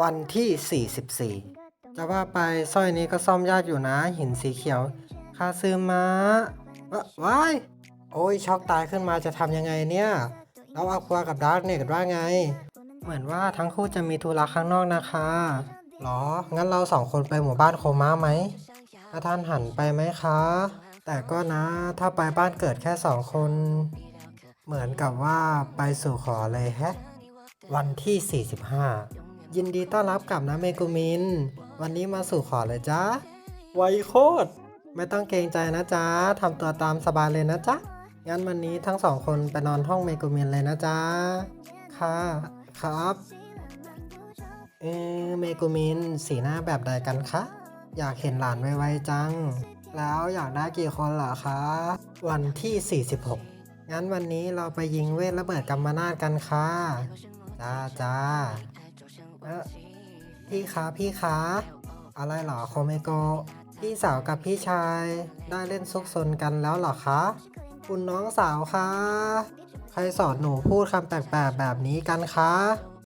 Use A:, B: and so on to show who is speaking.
A: วันที่ 44 จะว่าไปสร้อยนี้ก็ซ่อมยากอยู่นะ หินสีเขียวคาซึมะวะว้าย โอ้ยช็อกตายขึ้นมาจะทำยังไงเนี่ยแล้วอาควากับดาร์กเนกว่าไง เหมือนว่าทั้งคู่จะมีธุระข้างนอกนะคะหรอ งั้นเราสองคนไปหมู่บ้านโคม่าไหมถ้าท่านหันไปไหมคะ แต่ก็นะถ้าไปบ้านเกิดแค่สองคน เหมือนกับว่าไปสู่ขอเลยแฮะ วันที่ 45 ยินดีต้อนรับกลับนะเมกุมิน วันนี้มาสู่ขอเลยจ้าไวโคตร ไม่ต้องเกรงใจนะจ๊ะทำตัวตามสบายเลยนะจ๊ะ งั้นวันนี้ทั้งสองคนไปนอนห้องเมกุมินเลยนะจ๊ะ ค่ะ ครับ เออเมกุมิน สีหน้าแบบใดกันคะ อยากเห็นหลานไวๆจัง แล้วอยากได้กี่คนเหรอคะ วันที่ 46 งั้นวันนี้เราไปยิงเวทระเบิดกัมมานาตกันค่ะ จ้าจ้า เออพี่คะพี่คะอะไรเหรอโคเมโกพี่สาวกับพี่ชายได้เล่นซุกซนกันแล้วเหรอคะ คุณน้องสาวคะ ใครสอนหนูพูดคำแปลกๆแบบนี้กันคะ